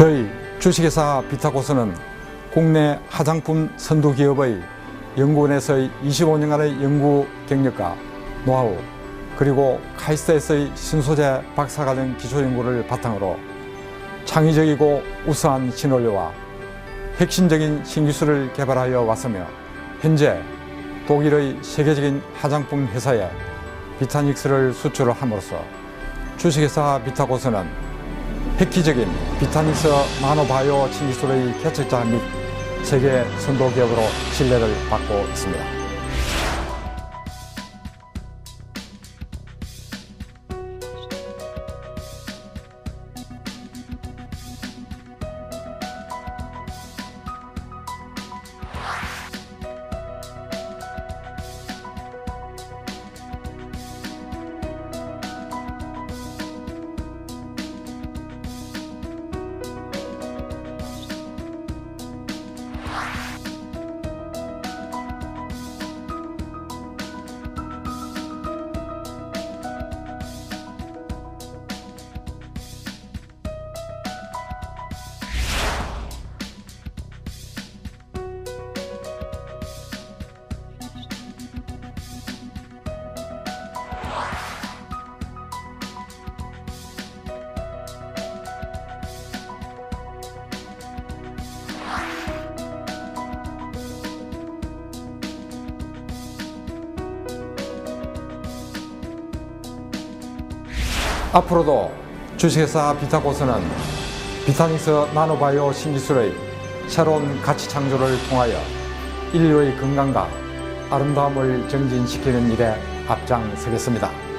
저희 주식회사 비타고스는 국내 화장품 선도 기업의 연구원에서의 25년간의 연구 경력과 노하우 그리고 카이스트에서의 신소재 박사과정 기초 연구를 바탕으로 창의적이고 우수한 신원료와 혁신적인 신기술을 개발하여 왔으며 현재 독일의 세계적인 화장품 회사에 비타닉스를 수출을 함으로써 주식회사 비타고스는 획기적인 비타닉스 나노바이오 신기술의 개척자 및 세계 선도 기업으로 신뢰를 받고 있습니다. 앞으로도 주식회사 비타고스는 비타닉스 나노바이오 신기술의 새로운 가치 창조를 통하여 인류의 건강과 아름다움을 정진시키는 일에 앞장서겠습니다.